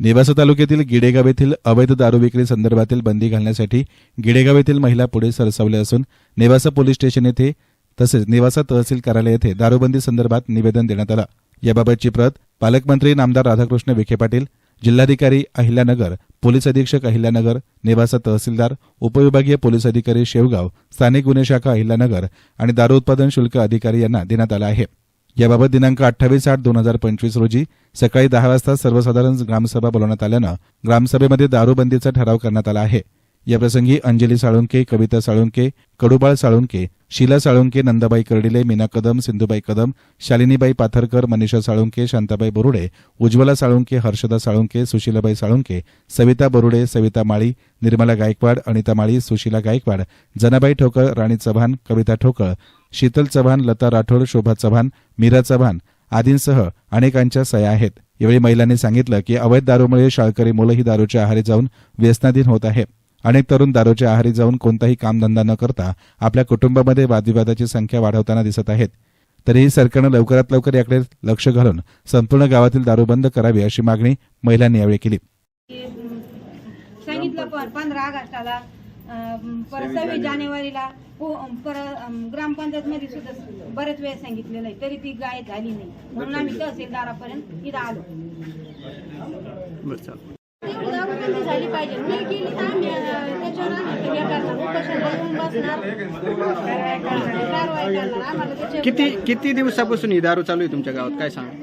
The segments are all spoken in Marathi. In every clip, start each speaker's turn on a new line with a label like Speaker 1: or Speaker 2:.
Speaker 1: नेवासा तालुक्यातील गिडेगाव येथील अवैध दारू विक्री संदर्भातील बंदी घालण्यासाठी गिडेगाव येथील महिला पुढे सरसावल्या असून नेवासा पोलीस स्टेशन येथे तसेच नेवासा तहसील कार्यालय येथे दारूबंदी संदर्भात निवेदन देण्यात आलं. याबाबतची प्रत पालकमंत्री नामदार राधाकृष्ण विखे पाटील जिल्हाधिकारी अहिल्यानगर पोलीस अधीक्षक अहिल्यानगर नेवासा तहसीलदार उपविभागीय पोलीस अधिकारी शेवगाव स्थानिक गुन्हे शाखा अहिल्यानगर आणि दारू उत्पादन शुल्क अधिकारी यांना देण्यात आला आहे. याबाबत दिनांक अठ्ठावीस आठ दोन हजार पंचवीस रोजी सकाळी दहा वाजता सर्वसाधारण ग्रामसभा बोलवण्यात आल्यानं ग्रामसभेमध्ये दारूबंदीचा ठराव करण्यात आला आहे. याप्रसंगी अंजली साळुंके कविता साळुंके कडुबाळ साळुंके शीला साळुंके नंदाबाई कर्डिले मीना कदम सिंधुबाई कदम शालिनीबाई पाथरकर मनीषा साळुंके शांताबाई बोरुडे उज्ज्वला साळुंके हर्षदा साळुंके सुशीलाबाई साळुंके सविता बोरुडे सविता माळी निर्मला गायकवाड अनिता माळी सुशीला गायकवाड जनाबाई ठोकळ राणी चव्हाण कविता ठोकळ शीतल चव्हाण लता राठोड शोभा चव्हाण मीरा चव्हाण आदींसह अनेकांच्या सया आहेत. यावेळी महिलांनी सांगितलं की अवैध दारूमुळे शाळकरी मुलंही दारूच्या आहारी जाऊन व्यसनाधीन होत आहे अनेक तरुण दारूच्या आहारी जाऊन कोणताही कामधंदा न करता आपल्या कुटुंबामध्ये वादविवादाची संख्या वाढवताना दिसत आहेत. तरीही सरकारनं लवकरात लवकर याकडे लक्ष घालून संपूर्ण गावातील दारू बंद करावी अशी मागणी महिलांनी यावेळी केली.
Speaker 2: सांगितलं पंधरा ऑगस्टाला परत सव्वीस जानेवारीला परत ग्रामपंचायत मध्ये सुद्धा बरेच वेळ सांगितलेलं आहे तरी ती गाय झाली नाही. म्हणून आम्ही तहसीलदारापर्यंत इथं आलो. झाली पाहिजे. नाही केली तर आम्ही त्याच्यावर आम्ही हे करणार. उपोषणाला येऊन बसणार. कारवाई करणार. आम्हाला
Speaker 3: किती किती दिवसापासून ही दारू चालू आहे तुमच्या गावात? काय सांग?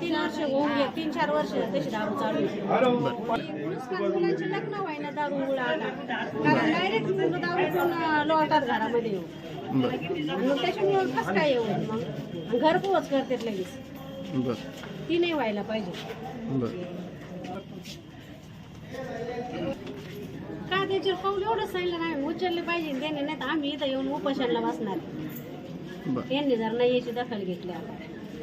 Speaker 2: तीन वर्ष होऊन गेले, तीन चार वर्ष तशी दारू चालू मुलांची लग्न व्हायला दारू कारण डायरेक्ट दारू पिऊन लोळतात घरामध्ये येऊन.
Speaker 3: बरं.
Speaker 2: मग त्याच्यामुळे कसं काय येऊ? मग घर पोच करतात लगेच. ती नाही व्हायला पाहिजे. का त्याच्यावर पाऊल एवढं सांगितलं नाही? उचलले पाहिजे त्याने नाही तर आम्ही इथं येऊन उपोषणला बसणार.
Speaker 3: बरं.
Speaker 2: यांनी जर नाही याची दखल घेतली आता.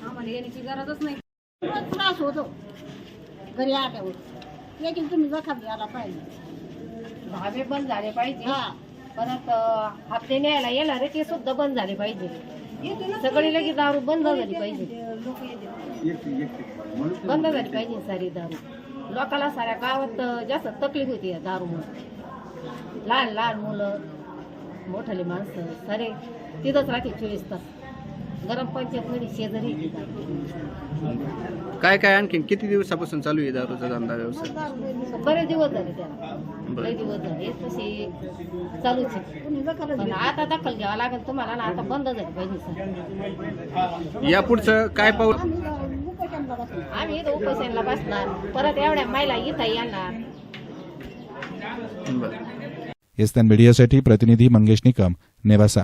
Speaker 2: आम्हाला येण्याची गरजच नाही. त्रास होतो घरी आल्यावर. याची तुम्ही दखल घ्यायला पाहिजे.
Speaker 4: धाबे बंद झाले पाहिजे.
Speaker 2: हा.
Speaker 4: परत हप्ते न्यायला येणारे ते सुद्धा बंद झाले पाहिजे. सगळी लगेच दारू बंद झाली पाहिजे. बंद झाली पाहिजे सारी दारू. लोकाला साऱ्या गावात जास्त तकलीफ होती या दारूमुळे. लहान लहान मुलं मोठाले माणसं सारे तिथंच राहते चोवीस तास. गरम पंचायत शेजारी.
Speaker 3: काय काय आणखी किती दिवसापासून चालू आहे दारूचा धंदा व्यवसाय?
Speaker 4: बरेच दिवस झाले त्याला.
Speaker 3: बरं.
Speaker 4: लय दिवस झाले. तसे चालूच आहे. पण आता दखल घ्यावं लागेल तुम्हाला ना आता बंद झाली पाहिजे सर
Speaker 3: या पुढचं काय पाऊल?
Speaker 4: आम्ही इथं उपोषणला बसणार. परत एवढ्या महिला इथं येणार.
Speaker 3: बरं.
Speaker 1: एसतान मीडियासाठी प्रतिनिधी मंगेश निकम नेवासा.